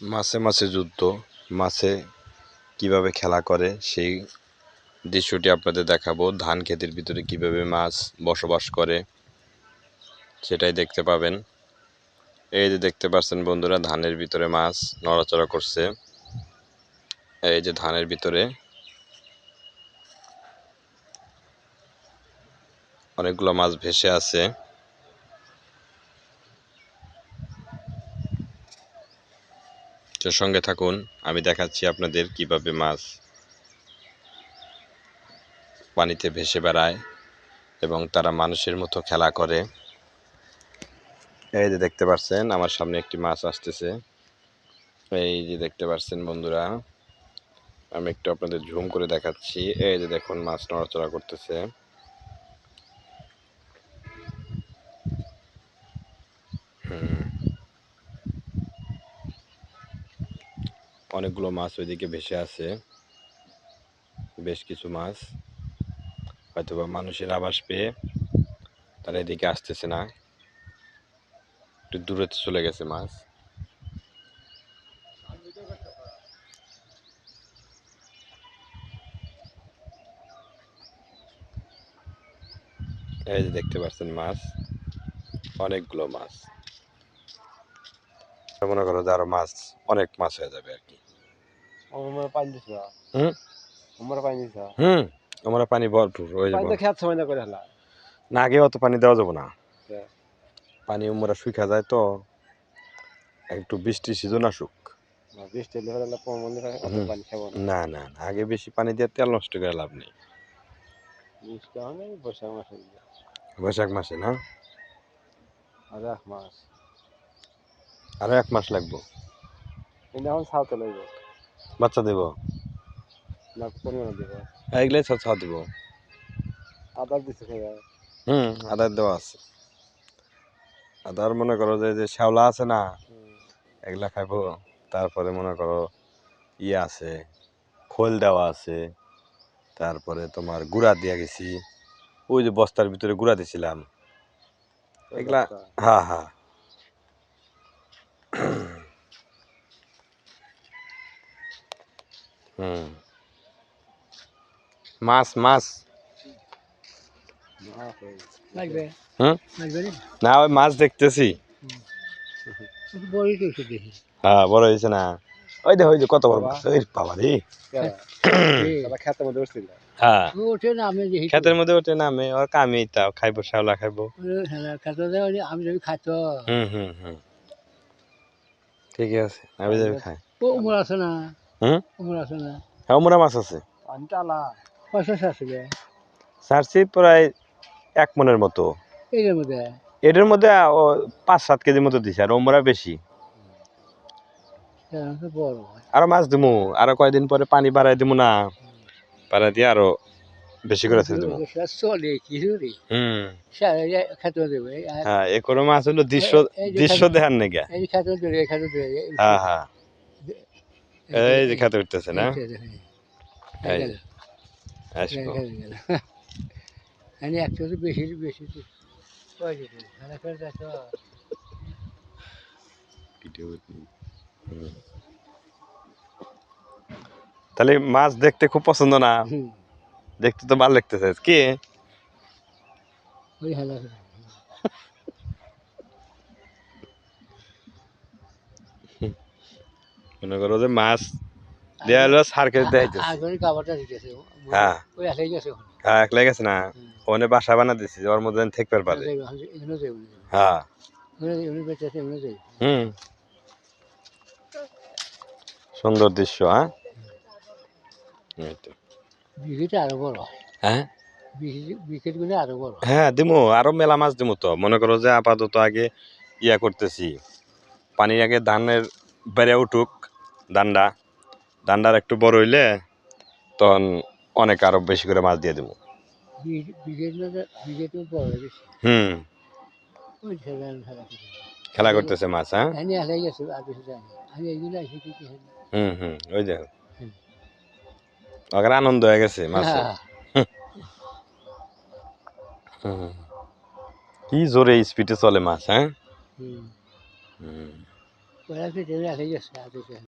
মাছে মাছে যুদ্ধ, মাছে কীভাবে খেলা করে সেই দৃশ্যটি আপনাদের দেখাবো। ধান ক্ষেতের ভিতরে কীভাবে মাছ বসবাস করে, সেটাই দেখতে পাবেন। এই যে দেখতে পাচ্ছেন বন্ধুরা, ধানের ভিতরে মাছ নড়াচড়া করছে। এই যে ধানের ভিতরে অনেকগুলো মাছ ভেসে আছে। তো সঙ্গে থাকুন, আমি দেখাচ্ছি আপনাদের কীভাবে মাছ পানিতে ভেসে বেড়ায় এবং তারা মানুষের মতো খেলা করে। এই যে দেখতে পাচ্ছেন, আমার সামনে একটি মাছ আসতেছে। এই যে দেখতে পাচ্ছেন বন্ধুরা, আমি একটু আপনাদের ঝুম করে দেখাচ্ছি। এই যে দেখুন, মাছ নড়াচড়া করতেছে। অনেকগুলো মাছ ওইদিকে ভেসে আছে। বেশ কিছু মাছ। হয়তোবা মানুষের আবাস পেয়ে তারা এদিকে আসতেছে না। একটু দূরে চলে গেছে মাছ। এই যে দেখতে পাচ্ছেন মাছ। অনেকগুলো মাছ। মনে করো যে আরও মাছ অনেক মাছ হয়ে যাবে আর কি। আমরা পানি হুম? আমরা ভরপুর হয়ে যাব না আগে অত পানি দেওয়া যাবে না। হ্যাঁ। পানি উমরা শুকা যায় তো একটু বৃষ্টি সিজন আসুক। না না। আগে বেশি পানি দিয়ে তেল নষ্ট করে লাভ নেই। বৈশাখ মাসে। বৈশাখ মাসে না? আর এক মাস। আরও এক মাস লাগবো। কিন্তু এখন সাউতে লইব। বাচ্চা দেব? না পরিমাণে দিব। এগুলাই সব ছাড় দেবো। আদার দিছে হুম আদার দেওয়া আছে। আদার মনে করো যে যে শ্যাওলা আছে না এগুলা খাইবো। তারপরে মনে করো ইয়ে আছে খোল দেওয়া আছে। তারপরে তোমার গুড়া দিয়া গেছি। ওই যে বস্তার ভিতরে গুড়া দিছিলাম। এগুলা হ্যাঁ হ্যাঁ। হুম মাছ মাছ। হুম? না ওই মাছ দেখতেছি। হ্যাঁ বড় হয়েছে না। ওই দেখো ওই যে কত বড় মাছ। ওই বাবা রে। খেতের মধ্যে হ্যাঁ। ওঠে না আমি ক্ষেতের মধ্যে ওঠে নামে ওর কামে তাও খাইবো শ্যাওলা খাইবো। খেতে আমি খাইতো। হুম হুম হুম। ঠিক আছে আমি যাবি খাই। ও উমর আছে না? হুম উমর আছে না? হ্যাঁ মোরা মাছ আছে। টালা পয়সা আসবে সারছি প্রায় এক মনের মতো। এর মধ্যে? এটার মধ্যে ও পাঁচ সাত কেজির মতো দিছে আর ওমরা বেশি। হ্যাঁ, বড়। আরও মাছ দিমু আরও কয়দিন পরে পানি বাড়াই দিমু না। বাড়াই দিয়ে আরও বেশি করে ছেড়ে দিমু চলে কিছু হুম। খেতে দেবে। হ্যাঁ এ করে মাছ হলো দৃশ্য দৃশ্য দেখার নাকি এই খেতে দেবে খেতে দেবে হ্যাঁ হ্যাঁ। এই যে খেতে উঠতেছে না? আমি একটু তো বেশি বেশি। তাহলে মাছ দেখতে খুব পছন্দ না? দেখতে তো ভালো লাগতেছে কি। মনে করো যে মাছ দেয়া হলো সার্কেল দেখাইতেছে হ্যাঁ। হ্যাঁ একলাই গেছে না। ওখানে বাসা বানা দিছি ওর মধ্যে পারে। হ্যাঁ। হুম সুন্দর দৃশ্য হ্যাঁ এই তো। বিকেটে আরও বড়। হ্যাঁ? বিকেটগুলো আরও বড়। হ্যাঁ দিমু আরও মেলা মাছ দিমু তো। মনে করো যে আপাতত আগে ইয়া করতেছি। পানি আগে ধানের বেড়ে উঠুক দান্ডা। দান্ডার একটু বড় হইলে তখন অনেক আরও বেশি করে মাছ দিয়ে দেবো হুম। খেলা করতেছে। মাছ হ্যাঁ? হুম হুম ওই দেখো। হুম। আনন্দ হয়ে গেছে মাছ হ্যাঁ। কি জোরে স্পিডে চলে মাছ হ্যাঁ? হুম।